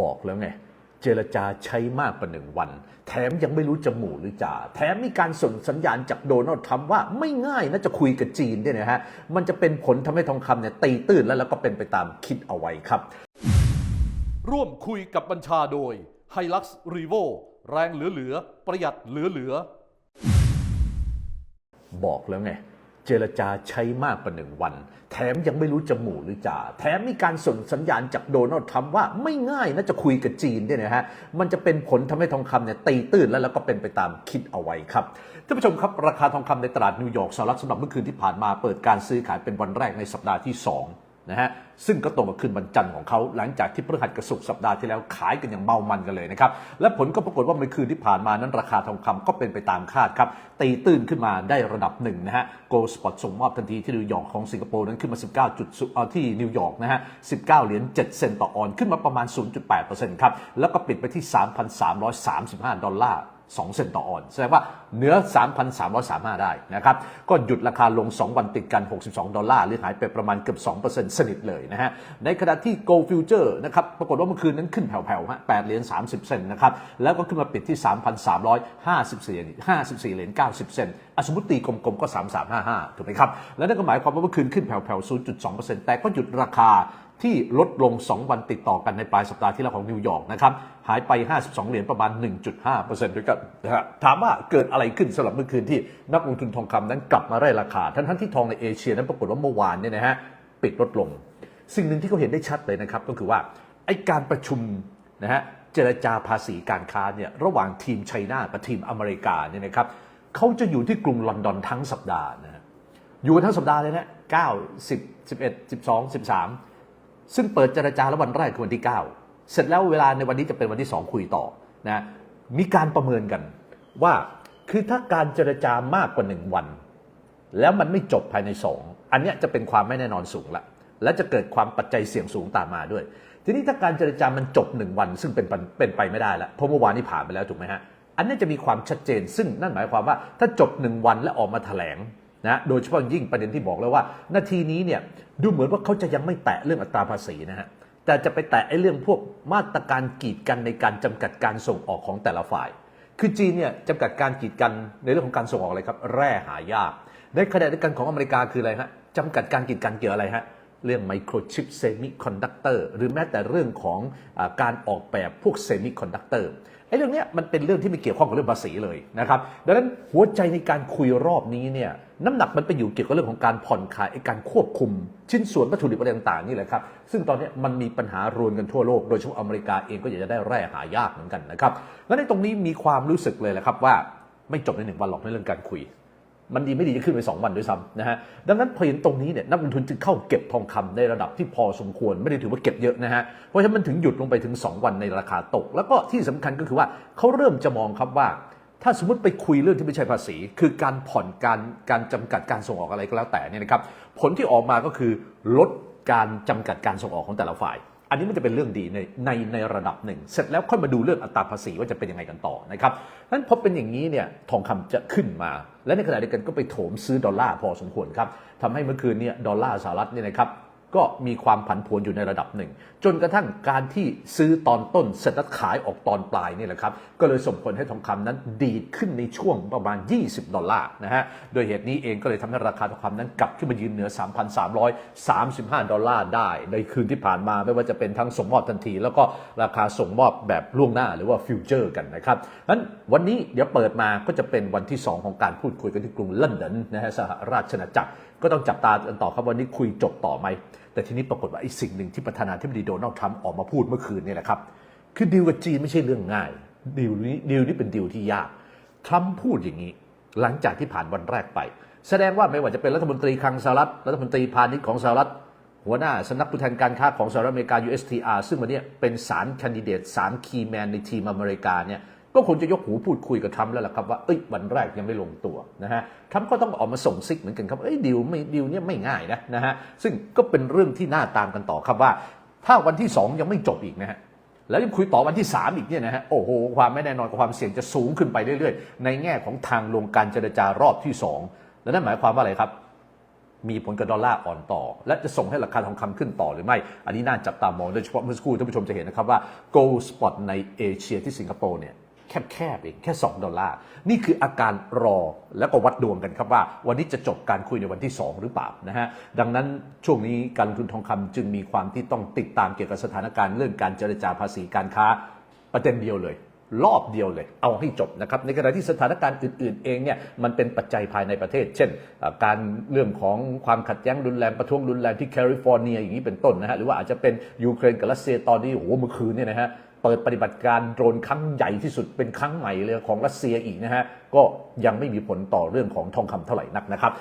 บอกแล้วไง เจรจาใช้มากกว่าหนึ่งวัน แถมยังไม่รู้จะหมู่หรือจ่าแถมมีการส่งสัญญาณจากโดนัลด์ทรัมป์ว่าไม่ง่ายนะจะคุยกับจีนเนี่ยนะฮะ มันจะเป็นผลทำให้ทองคำเนี่ยตีตื้นแล้วแล้วก็เป็นไปตามคิดเอาไว้ครับ ร่วมคุยกับบัญชาโดย h i l u x r e v o แรงเหลือๆประหยัดเหลือๆบอกแล้วไง เจรจาใช้มากกว่าหนึ่งวัน แถมยังไม่รู้จะหมู่หรือจ่าแถมมีการส่งสัญญาณจากโดนัลด์ทรัมป์ว่าไม่ง่ายนะจะคุยกับจีนเนี่ยนะฮะมันจะเป็นผลทำให้ทองคำเนี่ยตีตื้นแล้วแล้วก็เป็นไปตามคิดเอาไว้ครับท่านผู้ชมครับ ราคาทองคำในตลาดนิวยอร์กสหรัฐสำหรับเมื่อคืนที่ผ่านมาเปิดการซื้อขายเป็นวันแรกในสัปดาห์ที่สอง นะฮะซึ่งก็ตรงกับคืนวันจันทร์ของเขาหลังจากที่พฤหัสกับศุกร์สัปดาห์ที่แล้วขายกันอย่างเมามันกันเลยนะครับ และผลก็ปรากฏว่าเมื่อคืนที่ผ่านมานั้นราคาทองคำก็เป็นไปตามคาดครับ ตีตื้นขึ้นมาได้ระดับหนึ่งนะฮะโกลสปอตส่งมอบทันทีที่นิวยอร์กของสิงคโปร์นั้นขึ้นมา 19จุดที่นิวยอร์กนะฮะ 19 เหรียญ7เซนต์ต่อออน ขึ้นมาประมาณ 0.8%ครับแล้วก็ปิดไปที่ 3,335 ดอลลาร์ 2 เซนต์ต่อออนแสดงว่าเหนือ 3,335 ได้นะครับ ก็หยุดราคาลง 2 วันติดกัน 62 ดอลลาร์ หรือหายไปประมาณเกือบ2%สนิทเลยนะฮะ ในขณะที่ Gold Future นะครับ ปรากฏว่าเมื่อคืนนั้นขึ้นแผ่วๆฮะ8เหรียญ30 เซนต์นะครับ แล้วก็ขึ้นมาปิดที่ 3,354เหรียญ54เหรียญ90 เซนต์อสมมติตีกลมๆก็ 3355 ถูกไหมครับ แล้วนั่นก็หมายความว่าเมื่อคืนขึ้นแผ่วๆ0.2%แต่ก็หยุดราคา ที่ลดลง 2 วันติดต่อกันในปลายสัปดาห์ที่แล้วของนิวยอร์กนะครับหายไป 52 เหรียญประมาณ 1.5%ด้วยกันนะฮะถามว่าเกิดอะไรขึ้นสำหรับเมื่อคืนที่นักลงทุนทองคำนั้นกลับมาได้ราคา ทั้งทั้งที่ทองในเอเชียนั้นปรากฏว่าเมื่อวานเนี่ยนะฮะปิดลดลง สิ่งหนึ่งที่เขาเห็นได้ชัดเลยนะครับก็คือว่าไอการประชุมนะฮะเจรจาภาษีการค้าเนี่ยระหว่างทีมไชน่ากับทีมอเมริกาเนี่ยนะครับเขาจะอยู่ที่กรุงลอนดอนทั้งสัปดาห์นะฮะอยู่ทั้งสัปดาห์เลยนะ9 10 11 12 13 ซึ่งเปิดเจรจาแล้ววันแรกคือวันที่ 9 เสร็จแล้วเวลาในวันนี้จะเป็นวันที่ 2 คุยต่อนะมีการประเมินกันว่าคือถ้าการเจรจามากกว่า 1 วัน แล้วมันไม่จบภายใน 2 อันนี้จะเป็นความไม่แน่นอนสูงละและจะเกิดความปัจจัยเสี่ยงสูงตามมาด้วย ทีนี้ถ้าการเจรจามันจบ 1 วัน ซึ่งเป็นเป็นไปไม่ได้ล้วเพราะเมื่อวานนี้ผ่านไปแล้วถูกไหมฮะอันนี้จะมีความชัดเจน ซึ่งนั่นหมายความว่าถ้าจบ 1 วันและออกมาแถลง นะโดยเฉพาะยิ่งประเด็นที่บอกแล้วว่า นาทีนี้เนี่ยดูเหมือนว่าเขาจะยังไม่แตะเรื่องอัตราภาษีนะฮะแต่จะไปแตะไอ้เรื่องพวกมาตรการกีดกันในการจำกัดการส่งออกของแต่ละฝ่าย คือจีนเนี่ยจำกัดการกีดกันในเรื่องของการส่งออกอะไรครับ แร่หายาก ในขณะเดียวกันของอเมริกาคืออะไรฮะจำกัดการกีดกันเกี่ยวอะไรฮะ เรื่องไมโครชิปเซมิคอนดักเตอร์หรือแม้แต่เรื่องของอการออกแบบพวกเซมิคอนดักเตอร์ไอ้เรื่องเนี้ยมันเป็นเรื่องที่ไม่เกี่ยวข้องกับเรื่องภาษีเลยนะครับดังนั้นหัวใจในการคุยรอบนี้เนี่ยน้ำหนักมันไปอยู่เกี่ยวกับเรื่องของการผ่อนคลายไอการควบคุม ชิ้นส่วนวัตถุดิบอะไรต่างๆนี่แหละครับ ซึ่งตอนนี้มันมีปัญหารวนกันทั่วโลกโดยเฉพาะอเมริกาเองก็อยากจะได้แร่หายากเหมือนกันนะครับและในตรงนี้มีความรู้สึกเลยแหละครับว่าไม่จบในหนึ่งวันหรอกในเรื่องการคุย มันดีไม่ดีจะขึ้นไป 2 วันด้วยซ้ำนะฮะดังนั้นพอเห็นตรงนี้เนี่ยนักลงทุนจึงเข้าเก็บทองคำในระดับที่พอสมควรไม่ได้ถือว่าเก็บเยอะนะฮะเพราะฉะนั้นมันถึงหยุดลงไปถึง 2 วันในราคาตก แล้วก็ที่สำคัญก็คือว่าเขาเริ่มจะมองครับว่า ถ้าสมมติไปคุยเรื่องที่ไม่ใช่ภาษี คือการผ่อนการการจำกัดการส่งออกอะไรก็แล้วแต่เนี่ยนะครับผลที่ออกมาก็คือลดการจำกัดการส่งออกของแต่ละฝ่าย อันนี้มันจะเป็นเรื่องดีในในในระดับหนึ่ง เสร็จแล้วค่อยมาดูเรื่องอัตราภาษีว่าจะเป็นยังไงกันต่อนะครับนั้นพอเป็นอย่างนี้เนี่ยทองคำจะขึ้นมา และในขณะเดียวกันก็ไปโถมซื้อดอลลาร์พอสมควรครับทำให้เมื่อคืนเนี่ยดอลลาร์สหรัฐเนี่ยนะครับ ก็มีความผันผวนอยู่ในระดับหนึ่ง จนกระทั่งการที่ซื้อตอนต้นเสร็จแล้วขายออกตอนปลายนี่แหละครับ ก็เลยส่งผลให้ทองคำนั้นดีดขึ้นในช่วงประมาณ 20 ดอลลาร์นะฮะ โดยเหตุนี้เองก็เลยทำให้ราคาทองคำนั้นกลับขึ้นมายืนเหนือ 3,335 ดอลลาร์ได้ ในคืนที่ผ่านมาไม่ว่าจะเป็นทั้งส่งมอบทันที แล้วก็ราคาส่งมอบแบบล่วงหน้าหรือว่าฟิวเจอร์กันนะครับนั้นวันนี้เดี๋ยวเปิดมาก็จะเป็นวันที่ 2 ของการพูดคุยกันที่กรุงลอนดอนนะฮะสหราชอาณาจักร ก็ต้องจับตากันต่อครับวันนี้คุยจบต่อไหม แต่ทีนี้ปรากฏว่าไอ้สิ่งหนึ่งที่ประธานาธิบดีโดนัลด์ทรัมป์ออกมาพูดเมื่อคืนนี่แหละครับ คือดีลกับจีนไม่ใช่เรื่องง่ายดีลนี้ดีลนี้เป็นดีลที่ยากทรัมป์พูดอย่างนี้ หลังจากที่ผ่านวันแรกไป แสดงว่าไม่ว่าจะเป็นรัฐมนตรีคลังสหรัฐรัฐมนตรีพาณิชย์ของสหรัฐหัวหน้าสำนักผู้แทนการค้าของสหรัฐอเมริกา USTR ซึ่งวันนี้เป็นสารแคนดิเดตสารคีย์แมนในทีมอเมริกาเนี่ย ก็คงจะยกหูพูดคุยกับทรัมป์แล้วล่ะครับว่าเอ้ยวันแรกยังไม่ลงตัวนะฮะทรัมป์ก็ต้องออกมาส่งซิกเหมือนกันครับเอ้ยดีลไม่ดีลเนี่ยไม่ง่ายนะนะฮะซึ่งก็เป็นเรื่องที่น่าตามกันต่อครับว่า ถ้าวันที่ 2 ยังไม่จบอีกนะฮะแล้วยังคุยต่อวันที่ 3 อีกเนี่ยนะฮะโอ้โหความไม่แน่นอนกับความเสี่ยงจะสูงขึ้นไปเรื่อยๆ ในแง่ของทางลงการเจรจารอบที่ 2 แล้วนั่นหมายความว่าอะไรครับมีผลกับดอลลาร์อ่อนต่อ และจะส่งให้ราคาทองคำขึ้นต่อหรือไม่ อันนี้น่าจับตามองโดยเฉพาะเมื่อสักครู่ท่านผู้ชมจะเห็นนะครับว่า gold spot ในเอเชียที่สิงคโปร์เนี่ย แคบๆเองแค่ 2 ดอลลาร์ นี่คืออาการรอแล้วก็วัดดวงกันครับว่า วันนี้จะจบการคุยในวันที่ 2 หรือเปล่านะฮะดังนั้นช่วงนี้การลงทุนทองคำจึงมีความที่ต้องติดตามเกี่ยวกับสถานการณ์เรื่องการเจรจาภาษีการค้าประเด็นเดียวเลยรอบเดียวเลย เอาให้จบนะครับ ในขณะที่สถานการณ์อื่น ๆ เองเนี่ยมันเป็นปัจจัยภายในประเทศ เช่น การเรื่องของความขัดแย้งรุนแรงประท้วงรุนแรงที่แคลิฟอร์เนียอย่างนี้เป็นต้นนะฮะ หรือว่าอาจจะเป็นยูเครนกับรัสเซียตอนนี้โอ้โหเมื่อคืนเนี่ยนะฮะ เปิดปฏิบัติการโดรนครั้งใหญ่ที่สุดเป็นครั้งใหม่เลยของรัสเซียอีกนะฮะก็ยังไม่มีผลต่อเรื่องของทองคำเท่าไหร่นักนะครับ